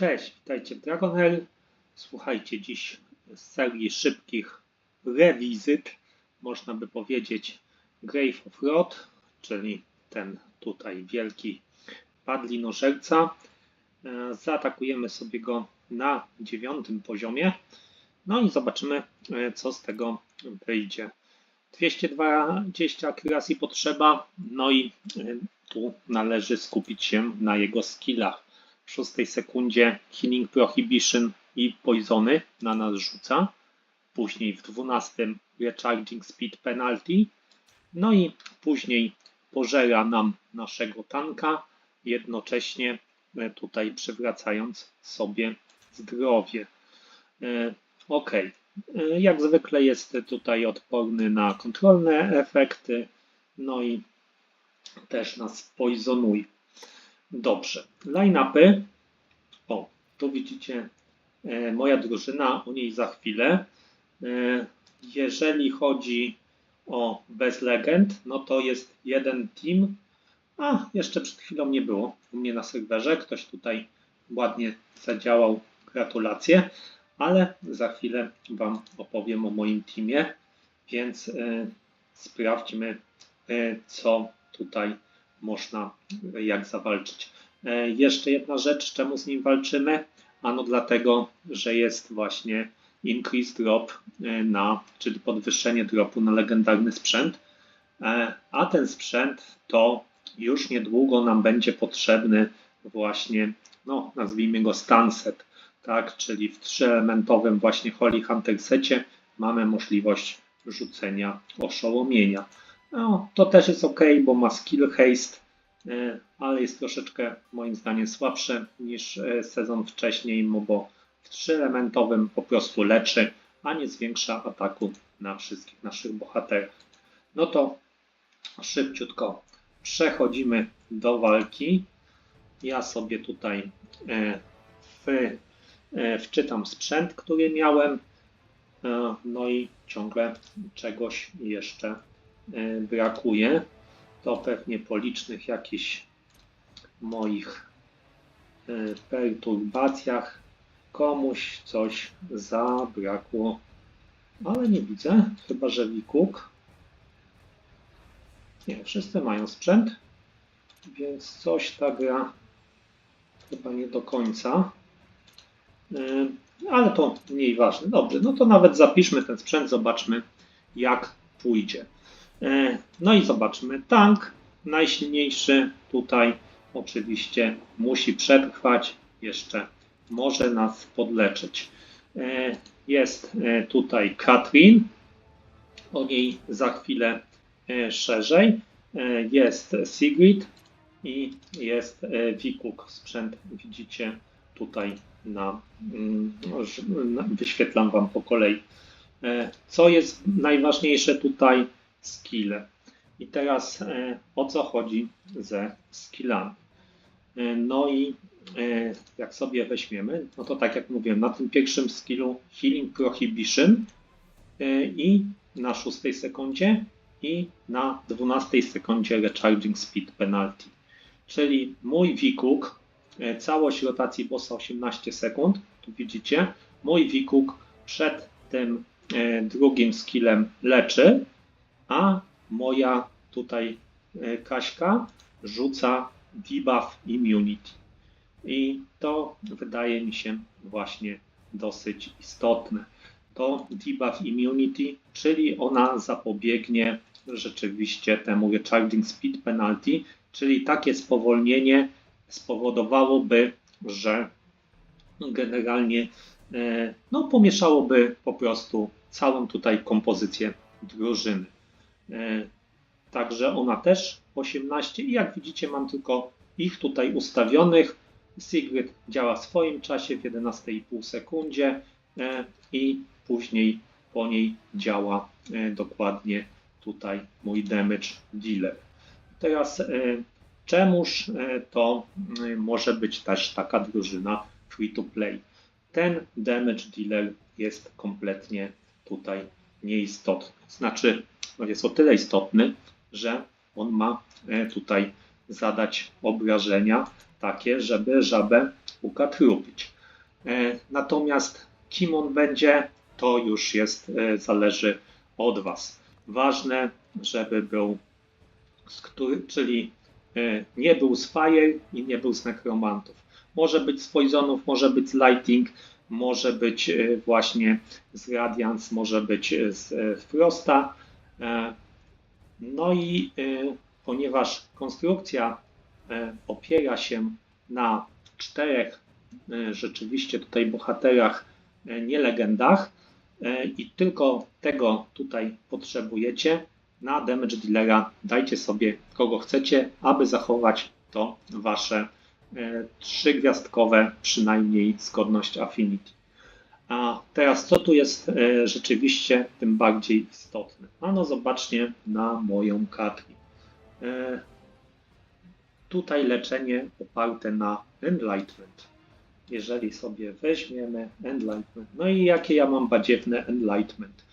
Cześć, witajcie w Dragonel. Słuchajcie, dziś z serii szybkich rewizyt, można by powiedzieć Grave of Rot, czyli ten tutaj wielki padlinożerca. E, Zaatakujemy sobie go na dziewiątym poziomie, no i zobaczymy, e, co z tego wyjdzie. 220 akuracji potrzeba, no i e, tu należy skupić się na jego skillach. W szóstej sekundzie Healing Prohibition i Poisony na nas rzuca. Później w 12 Recharging Speed Penalty. No i później pożera nam naszego tanka, jednocześnie e, tutaj przywracając sobie zdrowie. E, Ok. E, Jak zwykle jest tutaj odporny na kontrolne efekty. No i też nas poisonuje. Dobrze. Line-upy. O, tu widzicie e, moja drużyna, o niej za chwilę. E, jeżeli chodzi o bez legend, no to jest jeden team. A, jeszcze przed chwilą nie było u mnie na serwerze. Ktoś tutaj ładnie zadziałał. Gratulacje. Ale za chwilę Wam opowiem o moim teamie, więc e, sprawdźmy, e, co tutaj można, e, jak zawalczyć. E, jeszcze jedna rzecz, czemu z nim walczymy? Ano dlatego, że jest właśnie increase drop e, na, czyli podwyższenie dropu na legendarny sprzęt, a ten sprzęt to już niedługo nam będzie potrzebny właśnie, no nazwijmy go stanset, tak, czyli w trzyelementowym właśnie Holy Hunter secie mamy możliwość rzucenia oszołomienia. No, to też jest ok, bo ma skill haste, e, ale jest troszeczkę moim zdaniem słabsze niż e, sezon wcześniej, no bo w trzyelementowym po prostu leczy, a nie zwiększa ataku na wszystkich naszych bohaterów. No to szybciutko przechodzimy do walki. Ja sobie tutaj e, w, wczytam sprzęt, który miałem. No i ciągle czegoś jeszcze brakuje. To pewnie po licznych jakichś moich e, perturbacjach komuś coś zabrakło. Ale nie widzę, chyba że Wikuk. Nie, wszyscy mają sprzęt, więc coś ta gra chyba nie do końca. Yy, Ale to mniej ważne. Dobrze, no to nawet zapiszmy ten sprzęt, zobaczmy jak pójdzie. Yy, No i zobaczmy. Tank najsilniejszy tutaj oczywiście musi przetrwać, jeszcze może nas podleczyć. Yy, Jest yy, tutaj Katrin, o niej za chwilę e, szerzej. E, Jest Sigrid i jest e, Wikuk. Sprzęt widzicie tutaj na, mm, wyświetlam Wam po kolei. E, Co jest najważniejsze tutaj? Skille. I teraz e, o co chodzi ze skillami? E, No i e, jak sobie weźmiemy, no to tak jak mówiłem, na tym pierwszym skillu Healing Prohibition i na szóstej sekundzie i na 12 sekundzie Recharging Speed Penalty. Czyli mój Wikuk, całość rotacji bossa 18 sekund, tu widzicie, mój Wikuk przed tym drugim skillem leczy, a moja tutaj e, Kaśka rzuca debuff immunity. I to wydaje mi się właśnie dosyć istotne. To debuff immunity, czyli ona zapobiegnie rzeczywiście temu recharging speed penalty, czyli takie spowolnienie spowodowałoby, że generalnie e, no, pomieszałoby po prostu całą tutaj kompozycję drużyny. E, Także ona też 18 i jak widzicie mam tylko ich tutaj ustawionych. Sigrid działa w swoim czasie w 11,5 sekundzie e, i później po niej działa e, dokładnie tutaj mój damage dealer. Teraz czemuż to może być też taka drużyna free to play? Ten damage dealer jest kompletnie tutaj nieistotny. Znaczy, no jest o tyle istotny, że on ma e, tutaj zadać obrażenia takie, żeby żabę ukatrupić. E, Natomiast kim on będzie, to już jest, e, zależy od Was. Ważne, żeby był, czyli nie był z Fire i nie był z Necromantów. Może być z Poisonów, może być z Lighting, może być e, właśnie z Radiance, może być e, z e, Frosta. E, No i ponieważ konstrukcja opiera się na czterech rzeczywiście tutaj bohaterach, nie legendach i tylko tego tutaj potrzebujecie, na damage dealera dajcie sobie kogo chcecie, aby zachować to wasze trzygwiazdkowe przynajmniej zgodność affinity. A teraz co tu jest e, rzeczywiście tym bardziej istotne? Ano zobaczcie na moją Katrin. E, tutaj leczenie oparte na enlightenment. Jeżeli sobie weźmiemy enlightenment, no i jakie ja mam badziewne enlightenment.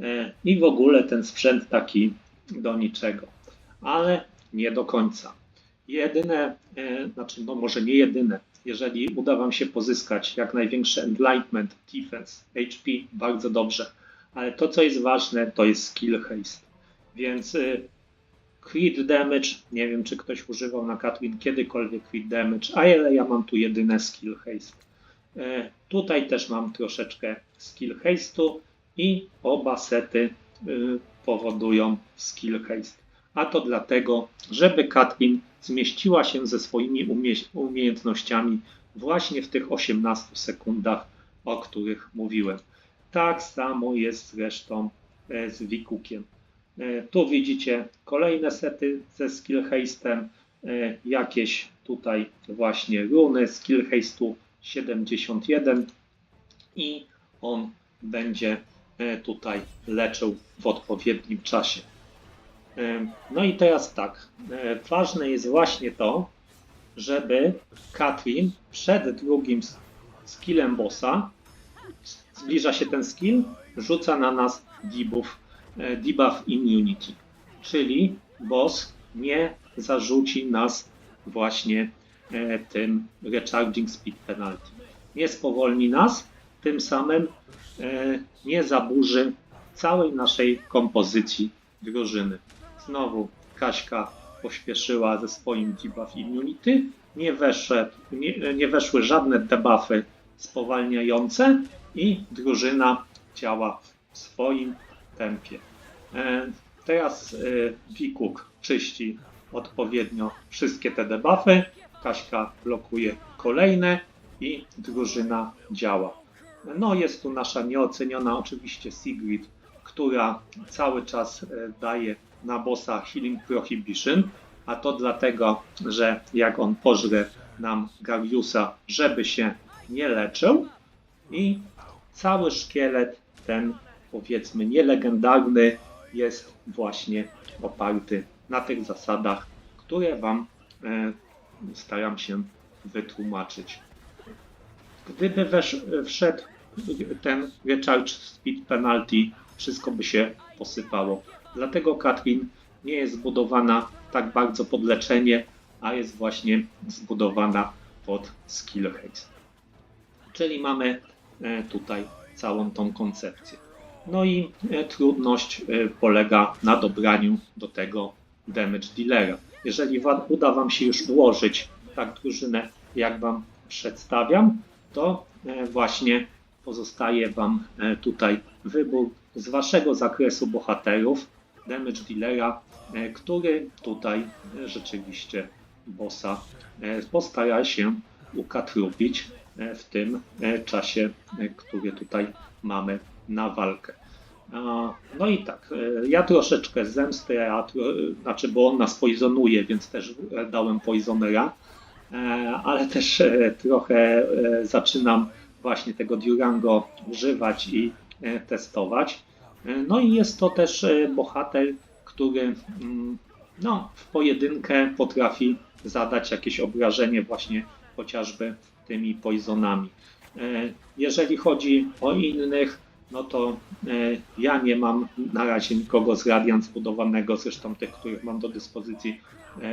E, I w ogóle ten sprzęt taki do niczego. Ale nie do końca. Jedyne, e, znaczy no może nie jedyne, jeżeli uda Wam się pozyskać jak największy enlightenment, defense, HP, bardzo dobrze. Ale to, co jest ważne, to jest skill haste. Więc y, crit damage, nie wiem, czy ktoś używał na Katrin kiedykolwiek crit damage, ale ja mam tu jedyne skill haste. E, Tutaj też mam troszeczkę skill haste'u i oba sety powodują skill haste. A to dlatego, żeby Katrin zmieściła się ze swoimi umie- umiejętnościami właśnie w tych 18 sekundach, o których mówiłem. Tak samo jest zresztą e, z Wikukiem. E, Tu widzicie kolejne sety ze skill haste'em, e, jakieś tutaj właśnie runy skill haste'u 71 i on będzie tutaj leczył w odpowiednim czasie. No i teraz tak, e, ważne jest właśnie to, żeby Katrin przed drugim skillem bossa, zbliża się ten skill, rzuca na nas debuff, debuff immunity, czyli boss nie zarzuci nas właśnie e, tym recharging speed penalty. Nie spowolni nas, tym samym e, nie zaburzy całej naszej kompozycji drużyny. Znowu Kaśka pośpieszyła ze swoim debuff immunity. Nie, weszły, nie, nie weszły żadne debuffy spowalniające i drużyna działa w swoim tempie. E, Teraz e, Wikuk czyści odpowiednio wszystkie te debuffy. Kaśka blokuje kolejne i drużyna działa. No jest tu nasza nieoceniona oczywiście Sigrid, która cały czas e, daje na bossa Healing Prohibition, a to dlatego, że jak on pożre nam Gariusa, żeby się nie leczył i cały szkielet ten powiedzmy nielegendarny jest właśnie oparty na tych zasadach, które Wam e, staram się wytłumaczyć. Gdyby wesz, wszedł ten recharge speed penalty, wszystko by się posypało. Dlatego Katrin nie jest zbudowana tak bardzo pod leczenie, a jest właśnie zbudowana pod skill haste. Czyli mamy e, tutaj całą tą koncepcję. No i e, trudność e, polega na dobraniu do tego damage dealera. Jeżeli uda Wam się już ułożyć tak drużynę, jak Wam przedstawiam, to właśnie pozostaje Wam tutaj wybór z Waszego zakresu bohaterów, damage dealera, e, który tutaj e, rzeczywiście bossa e, postara się ukatrupić w tym czasie, który tutaj mamy na walkę. No i tak, ja troszeczkę zemsty, a tro, znaczy, bo on nas poisonuje, więc też dałem poisonera, e, ale też trochę zaczynam właśnie tego Durango używać i testować. No i jest to też e, bohater, który mm, no, w pojedynkę potrafi zadać jakieś obrażenie właśnie chociażby tymi poisonami. E, Jeżeli chodzi o innych, no to e, ja nie mam na razie nikogo z Radiant zbudowanego, zresztą tych, których mam do dyspozycji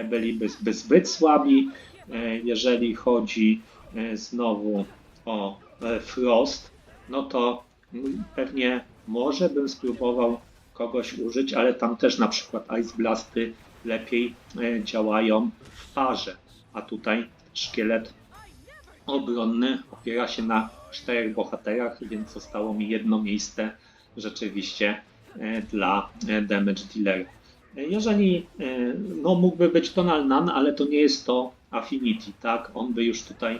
byliby zbyt, słabi. Jeżeli chodzi znowu o Frost, no to mm, pewnie może bym spróbował kogoś użyć, ale tam też na przykład Ice Blasty lepiej e, działają w parze. A tutaj szkielet obronny opiera się na czterech bohaterach, więc zostało mi jedno miejsce rzeczywiście e, dla e, damage dealer. Jeżeli no mógłby być Tonal Nan, ale to nie jest to Affinity, tak? On by już tutaj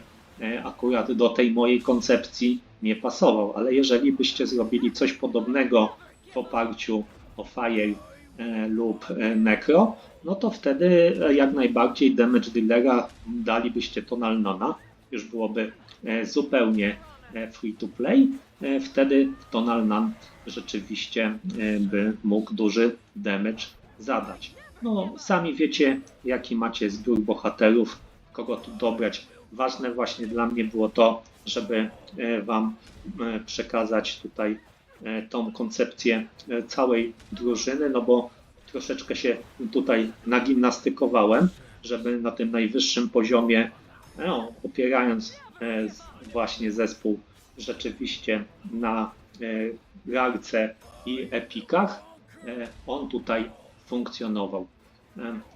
akurat do tej mojej koncepcji nie pasował, ale jeżeli byście zrobili coś podobnego w oparciu o Fire e, lub e, Necro, no to wtedy jak najbardziej damage dealera dalibyście Tonal Nona, już byłoby e, zupełnie free to play, wtedy Tonal Nan rzeczywiście by mógł duży damage zadać. No, sami wiecie, jaki macie zbiór bohaterów, kogo tu dobrać. Ważne właśnie dla mnie było to, żeby Wam przekazać tutaj E, tą koncepcję e, całej drużyny, no bo troszeczkę się tutaj nagimnastykowałem, żeby na tym najwyższym poziomie, no, opierając e, właśnie zespół rzeczywiście na rarce i epikach, on tutaj funkcjonował.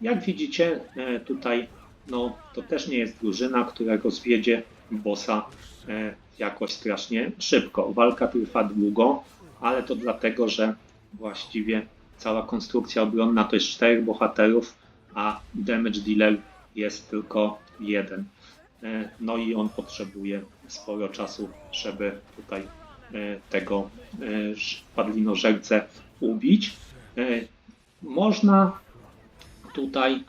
Jak widzicie, tutaj no, to też nie jest drużyna, która rozwiedzie bossa jakoś strasznie szybko. Walka trwa długo, ale to dlatego, że właściwie cała konstrukcja obronna to jest czterech bohaterów, a damage dealer jest tylko jeden. E, no i on potrzebuje sporo czasu, żeby tutaj e, tego e, padlinożercę ubić. Można tutaj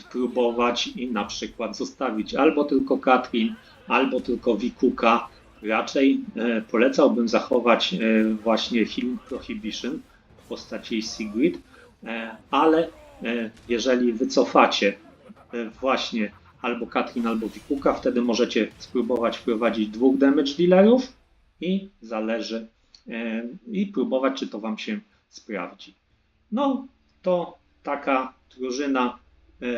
spróbować i na przykład zostawić albo tylko Katrin, albo tylko Wikuka, Raczej e, polecałbym zachować e, właśnie Healing Prohibition w postaci Sigrid, e, ale jeżeli wycofacie właśnie albo Katrin, albo Wikuka, wtedy możecie spróbować wprowadzić dwóch damage dealerów i zależy i próbować, czy to Wam się sprawdzi. No, to taka drużyna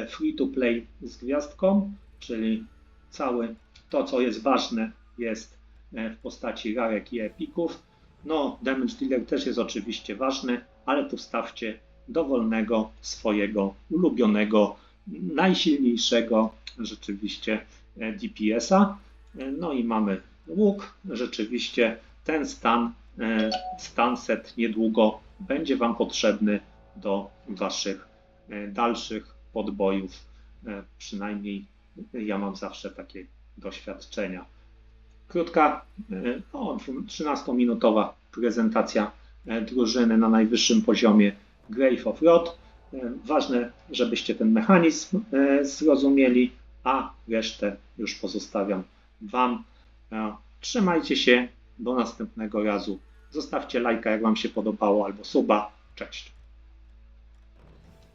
free to play z gwiazdką, czyli cały to, co jest ważne, jest E, w postaci rarek i epików. No, damage dealer też jest oczywiście ważny, ale tu stawcie dowolnego swojego ulubionego, najsilniejszego rzeczywiście e, DPS-a. E, no i mamy łuk. Rzeczywiście ten stan, stan set niedługo będzie Wam potrzebny do Waszych dalszych podbojów. Przynajmniej ja mam zawsze takie doświadczenia. Krótka, e, no, 13-minutowa prezentacja e, drużyny na najwyższym poziomie Grave of Rod. E, ważne, żebyście ten mechanizm zrozumieli, a resztę już pozostawiam Wam. Trzymajcie się, do następnego razu. Zostawcie lajka, jak Wam się podobało, albo suba. Cześć.